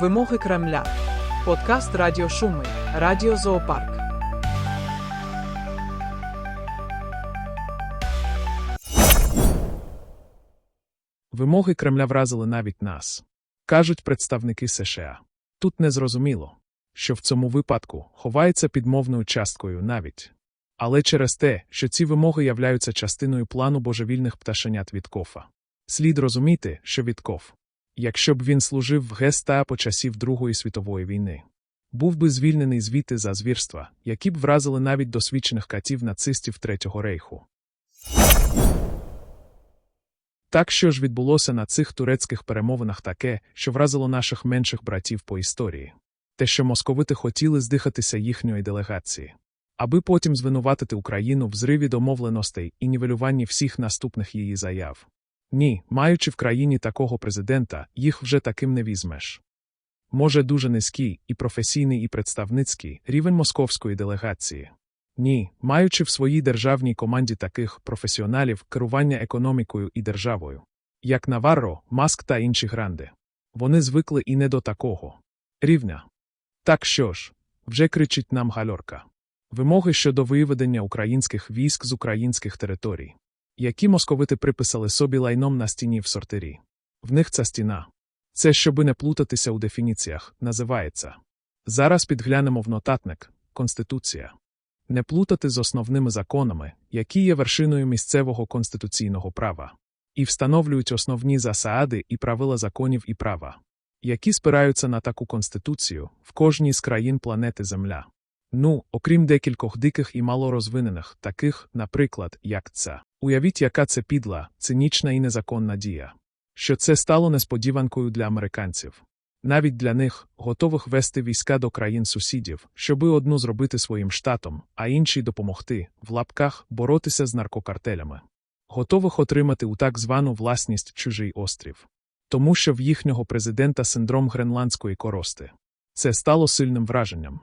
Вимоги Кремля. Подкаст Радіо Шуми. Радіо Зоопарк. Вимоги Кремля вразили навіть нас. Кажуть представники США. Тут незрозуміло, що в цьому випадку ховається під мовною часткою навіть. Але через те, що ці вимоги являються частиною плану божевільних пташенят Віткофа. Слід розуміти, що Віткоф, якщо б він служив в гестапо часів Другої світової війни, був би звільнений звідти за звірства, які б вразили навіть досвідчених катів нацистів Третього рейху. Так що ж відбулося на цих турецьких перемовинах таке, що вразило наших менших братів по історії? Те, що московити хотіли здихатися їхньої делегації, аби потім звинуватити Україну в зриві домовленостей і нівелюванні всіх наступних її заяв. Ні, маючи в країні такого президента, їх вже таким не візьмеш. Може, дуже низький і професійний, і представницький рівень московської делегації. Ні, маючи в своїй державній команді таких професіоналів керування економікою і державою, як Наварро, Маск та інші гранди. Вони звикли і не до такого рівня. Так що ж, вже кричить нам гальорка. Вимоги щодо виведення українських військ з українських територій, які московити приписали собі лайном на стіні в сортирі. В них ця стіна. Це, щоби не плутатися у дефініціях, називається. Зараз підглянемо в нотатник Конституція. Не плутати з основними законами, які є вершиною місцевого конституційного права, і встановлюють основні засади і правила законів і права, які спираються на таку конституцію в кожній з країн планети Земля. Ну, окрім декількох диких і малорозвинених, таких, наприклад, як ця. Уявіть, яка це підла, цинічна і незаконна дія. Що це стало несподіванкою для американців. Навіть для них, готових вести війська до країн сусідів, щоби одну зробити своїм штатом, а іншій допомогти, в лапках, боротися з наркокартелями. Готових отримати у так звану власність чужий острів. Тому що в їхнього президента синдром гренландської корости. Це стало сильним враженням.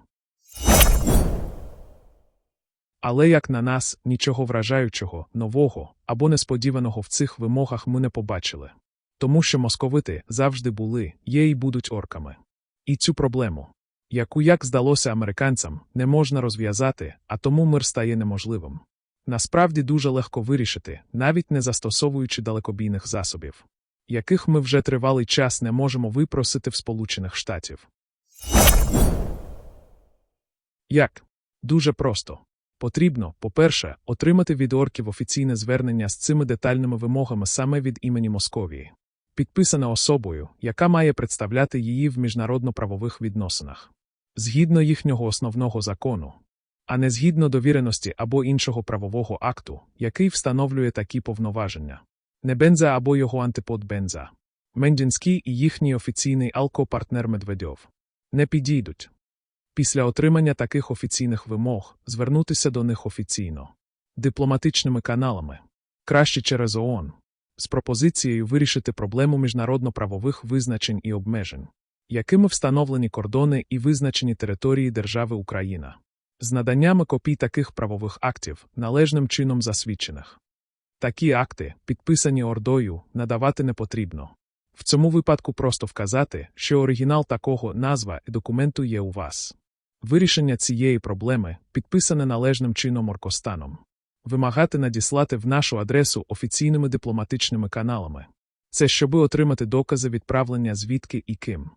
Але як на нас, нічого вражаючого, нового або несподіваного в цих вимогах ми не побачили. Тому що московити завжди були, є і будуть орками. І цю проблему, яку, як здалося американцям, не можна розв'язати, а тому мир стає неможливим. Насправді дуже легко вирішити, навіть не застосовуючи далекобійних засобів, яких ми вже тривалий час не можемо випросити в Сполучених Штатів. Як? Дуже просто. Потрібно, по-перше, отримати від орків офіційне звернення з цими детальними вимогами саме від імені Московії, підписане особою, яка має представляти її в міжнародно-правових відносинах, згідно їхнього основного закону, а не згідно довіреності або іншого правового акту, який встановлює такі повноваження. Не Бенза або його антипод Бенза. Мендінський і їхній офіційний алко-партнер Медведьов не підійдуть. Після отримання таких офіційних вимог звернутися до них офіційно, дипломатичними каналами, краще через ООН, з пропозицією вирішити проблему міжнародно-правових визначень і обмежень, якими встановлені кордони і визначені території держави Україна, з наданнями копій таких правових актів, належним чином засвідчених. Такі акти, підписані Ордою, надавати не потрібно. В цьому випадку просто вказати, що оригінал такого назва і документу є у вас. Вирішення цієї проблеми підписане належним чином Оркостаном. Вимагати надіслати в нашу адресу офіційними дипломатичними каналами. Це щоби отримати докази відправлення звідки і ким.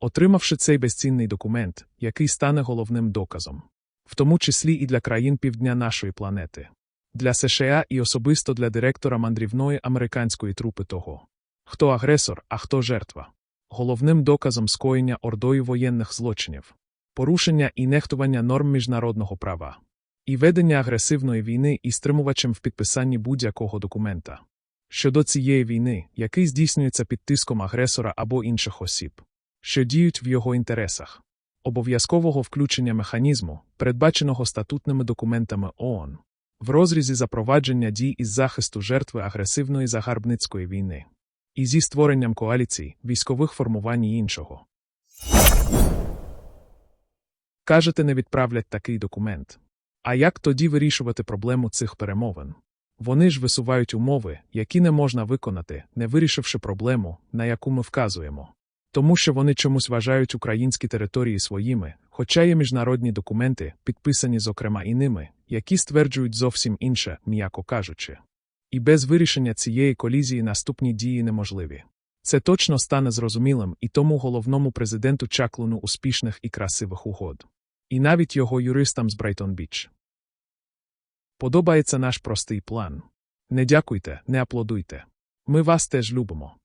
Отримавши цей безцінний документ, який стане головним доказом, в тому числі і для країн півдня нашої планети, для США і особисто для директора мандрівної американської трупи того, хто агресор, а хто жертва, головним доказом скоєння ордою воєнних злочинів, порушення і нехтування норм міжнародного права, і ведення агресивної війни і стримувачем в підписанні будь-якого документа. Щодо цієї війни, який здійснюється під тиском агресора або інших осіб, що діють в його інтересах, обов'язкового включення механізму, передбаченого статутними документами ООН, в розрізі запровадження дій із захисту жертви агресивної загарбницької війни, і зі створенням коаліцій, військових формувань і іншого. Кажете, не відправлять такий документ. А як тоді вирішувати проблему цих перемовин? Вони ж висувають умови, які не можна виконати, не вирішивши проблему, на яку ми вказуємо. Тому що вони чомусь вважають українські території своїми, хоча є міжнародні документи, підписані зокрема і ними, які стверджують зовсім інше, м'яко кажучи. І без вирішення цієї колізії наступні дії неможливі. Це точно стане зрозумілим і тому головному президенту Чаклуну успішних і красивих угод. І навіть його юристам з Брайтон Біч. Подобається наш простий план. Не дякуйте, не аплодуйте. Ми вас теж любимо.